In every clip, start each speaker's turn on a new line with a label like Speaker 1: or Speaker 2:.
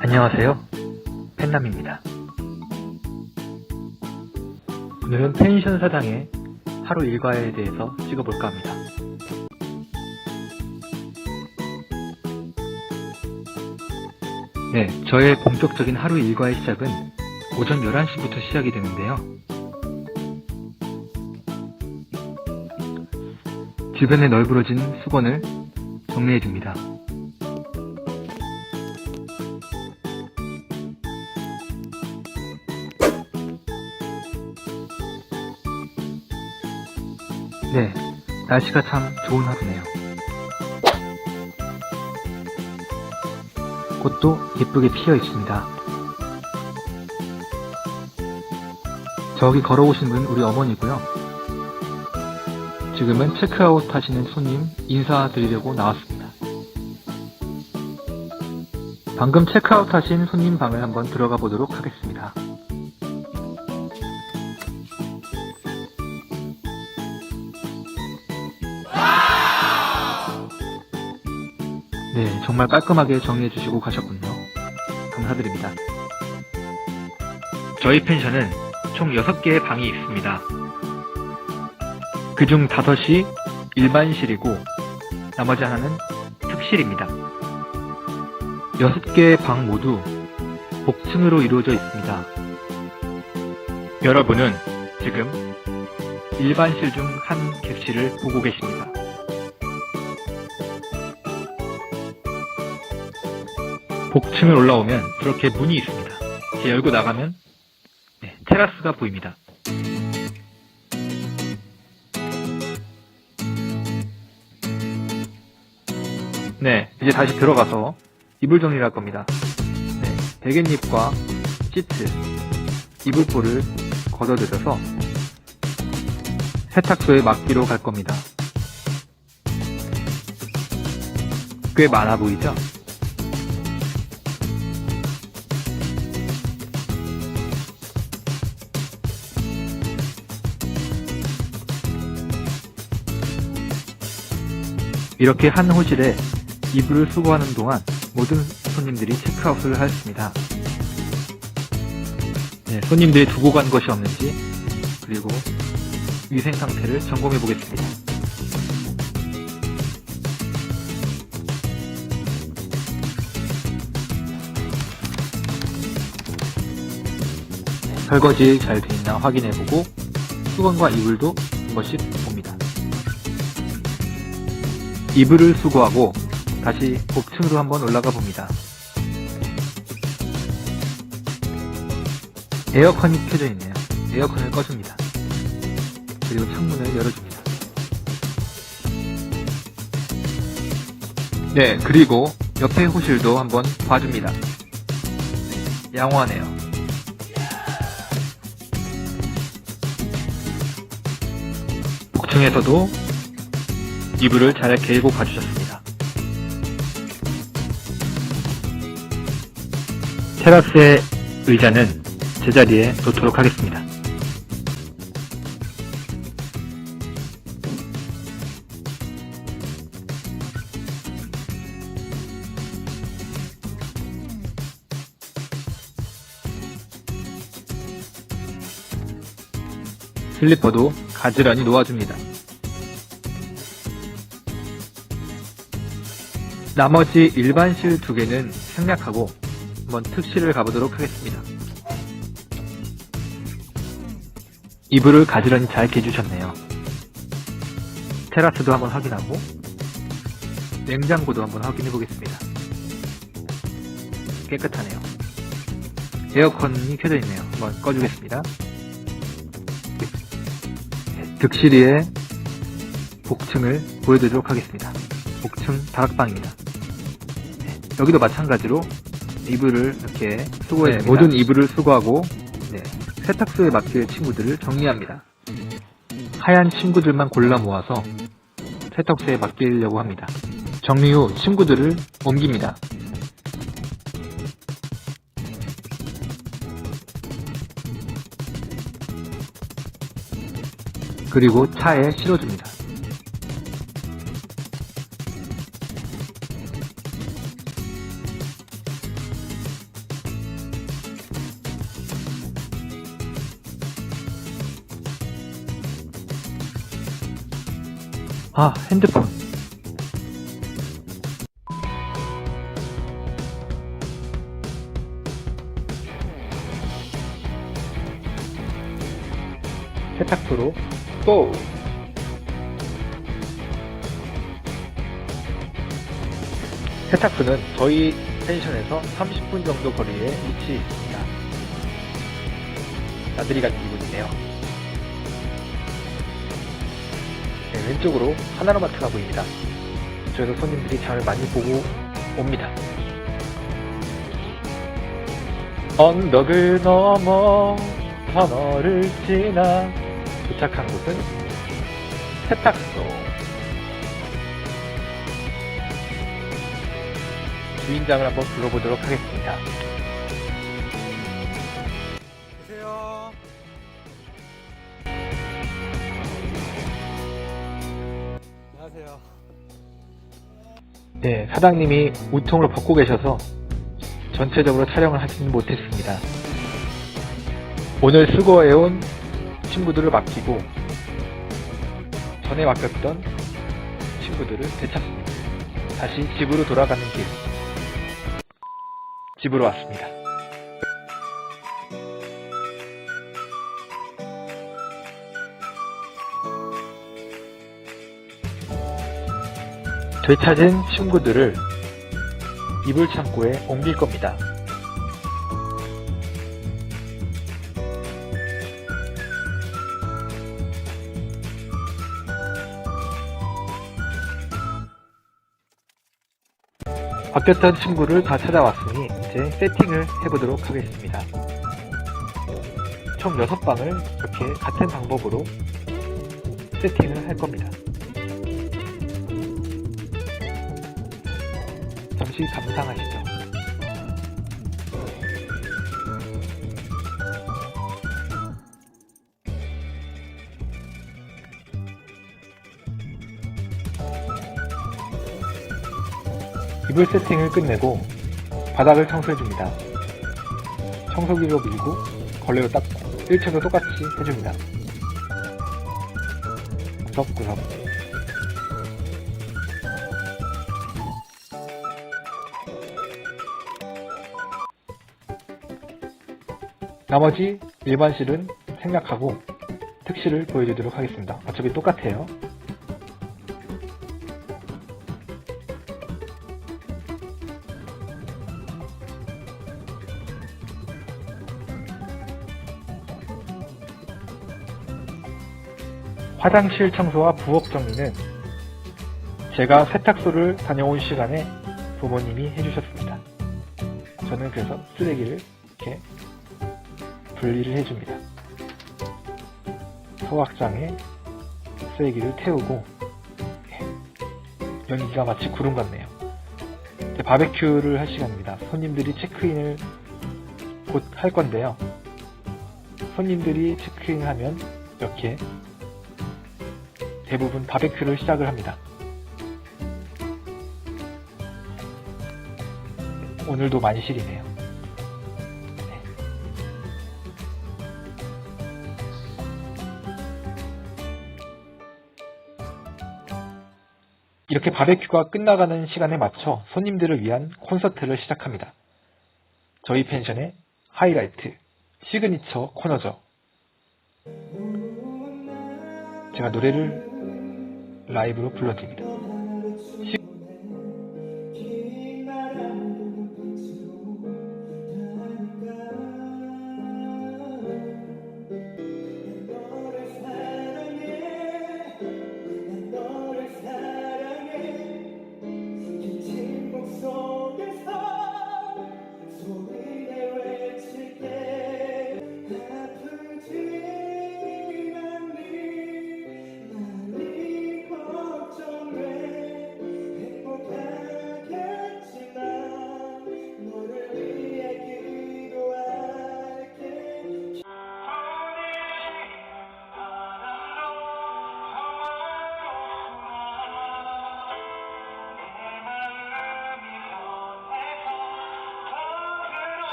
Speaker 1: 안녕하세요. 펜남입니다. 오늘은 펜션 사장의 하루 일과에 대해서 찍어볼까 합니다. 네, 저의 본격적인 하루 일과의 시작은 오전 11시부터 시작이 되는데요. 주변에 널브러진 수건을 정리해줍니다. 네, 날씨가 참 좋은 하루네요. 꽃도 예쁘게 피어 있습니다. 저기 걸어오신 분 우리 어머니고요. 지금은 체크아웃 하시는 손님 인사드리려고 나왔습니다. 방금 체크아웃 하신 손님 방을 한번 들어가 보도록 하겠습니다. 정말 깔끔하게 정리해 주시고 가셨군요. 감사드립니다. 저희 펜션은 총 6개의 방이 있습니다. 그중 5이 일반실이고 나머지 하나는 특실입니다. 6개의 방 모두 복층으로 이루어져 있습니다. 여러분은 지금 일반실 중 한 객실을 보고 계십니다. 복층을 올라오면 이렇게 문이 있습니다. 열고 나가면 네, 테라스가 보입니다. 네, 이제 다시 들어가서 이불 정리를 할 겁니다. 네, 베갯잎과 시트, 이불포를 걷어들여서 세탁소에 맡기러 갈 겁니다. 꽤 많아 보이죠? 이렇게 한 호실에 이불을 수거하는 동안 모든 손님들이 체크아웃을 하였습니다. 네, 손님들이 두고 간 것이 없는지 그리고 위생 상태를 점검해 보겠습니다. 네, 설거지 잘 돼 있나 확인해 보고 수건과 이불도 한 번씩 이불을 수거하고 다시 복층으로 한번 올라가 봅니다. 에어컨이 켜져 있네요. 에어컨을 꺼줍니다. 그리고 창문을 열어줍니다. 네, 그리고 옆에 호실도 한번 봐줍니다. 양호하네요. 복층에서도 이불을 잘 개고 봐주셨습니다. 테라스의 의자는 제자리에 놓도록 하겠습니다. 슬리퍼도 가지런히 놓아줍니다. 나머지 일반 실 두 개는 생략하고 한번 특실을 가보도록 하겠습니다. 이불을 가지런히 잘 개주셨네요. 테라스도 한번 확인하고 냉장고도 한번 확인해 보겠습니다. 깨끗하네요. 에어컨이 켜져 있네요. 한번 꺼주겠습니다. 네, 득실이의 복층을 보여드리도록 하겠습니다. 복층 다락방입니다. 네, 여기도 마찬가지로 이불을 이렇게 수거해 모든 이불을 수거하고 네, 세탁소에 맡길 친구들을 정리합니다. 하얀 친구들만 골라 모아서 세탁소에 맡기려고 합니다. 정리 후 친구들을 옮깁니다. 그리고 차에 실어줍니다. 아, 핸드폰. 세탁소로 고! 세탁소는 저희 펜션에서 30분 정도 거리에 위치해 있습니다. 나들이 같은 기분이네요. 왼쪽으로 하나로마트가 보입니다. 이쪽에서 손님들이 장을 많이 보고 옵니다. 언덕을 넘어 터널을 지나 도착한 곳은 세탁소. 주인장을 한번 불러보도록 하겠습니다. 네, 사장님이 우통을 벗고 계셔서 전체적으로 촬영을 하지는 못했습니다. 오늘 수고해온 친구들을 맡기고 전에 맡겼던 친구들을 되찾습니다. 다시 집으로 돌아가는 길. 집으로 왔습니다. 되찾은 친구들을 이불 창고에 옮길 겁니다. 바뀌었던 친구를 다 찾아왔으니 이제 세팅을 해보도록 하겠습니다. 총 6방을 이렇게 같은 방법으로 세팅을 할 겁니다. 잠시 감상하시죠. 이불 세팅을 끝내고 바닥을 청소해줍니다. 청소기로 밀고 걸레로 닦고 1차도 똑같이 해줍니다. 구석구석 나머지 일반실은 생략하고 특실을 보여주도록 하겠습니다. 어차피 똑같아요. 화장실 청소와 부엌 정리는 제가 세탁소를 다녀온 시간에 부모님이 해주셨습니다. 저는 그래서 쓰레기를 이렇게 분리를 해줍니다. 소각장에 쓰레기를 태우고 예. 연기가 마치 구름 같네요. 바베큐를 할 시간입니다. 손님들이 체크인을 곧 할 건데요. 손님들이 체크인을 하면 이렇게 대부분 바베큐를 시작을 합니다. 오늘도 많이 시리네요. 이렇게 바베큐가 끝나가는 시간에 맞춰 손님들을 위한 콘서트를 시작합니다. 저희 펜션의 하이라이트, 시그니처 코너죠. 제가 노래를 라이브로 불러드립니다.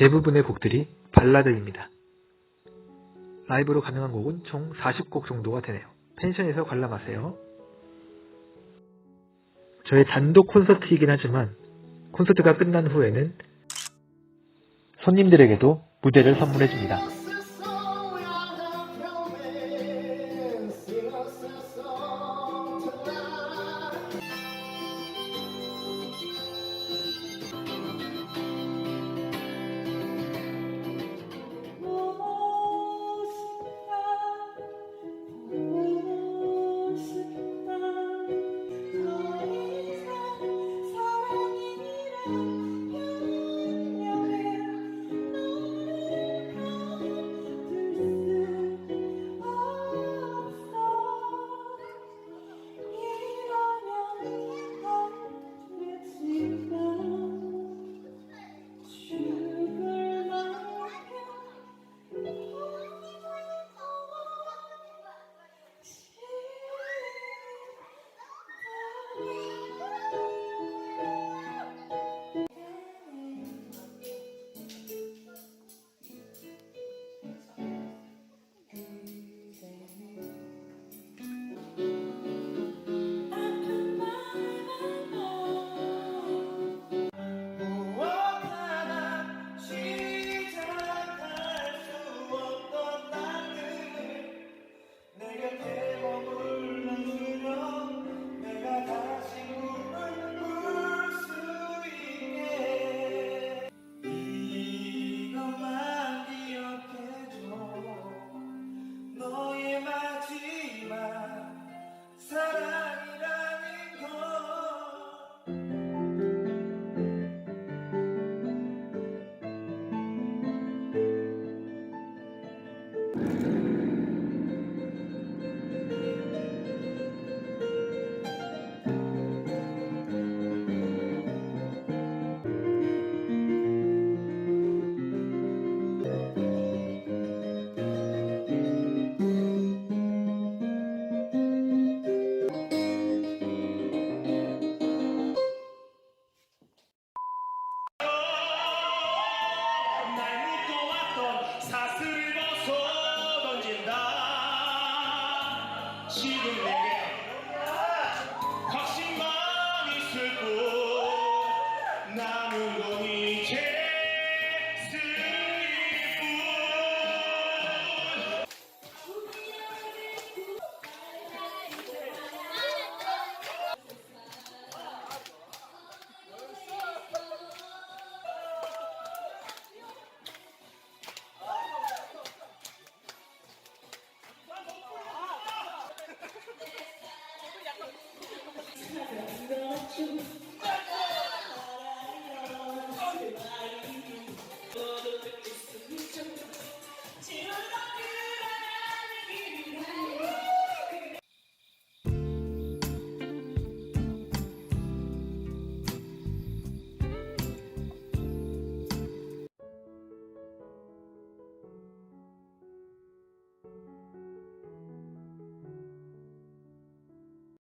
Speaker 1: 대부분의 곡들이 발라드입니다. 라이브로 가능한 곡은 총 40곡 정도가 되네요. 펜션에서 관람하세요. 저의 단독 콘서트이긴 하지만 콘서트가 끝난 후에는 손님들에게도 무대를 선물해줍니다.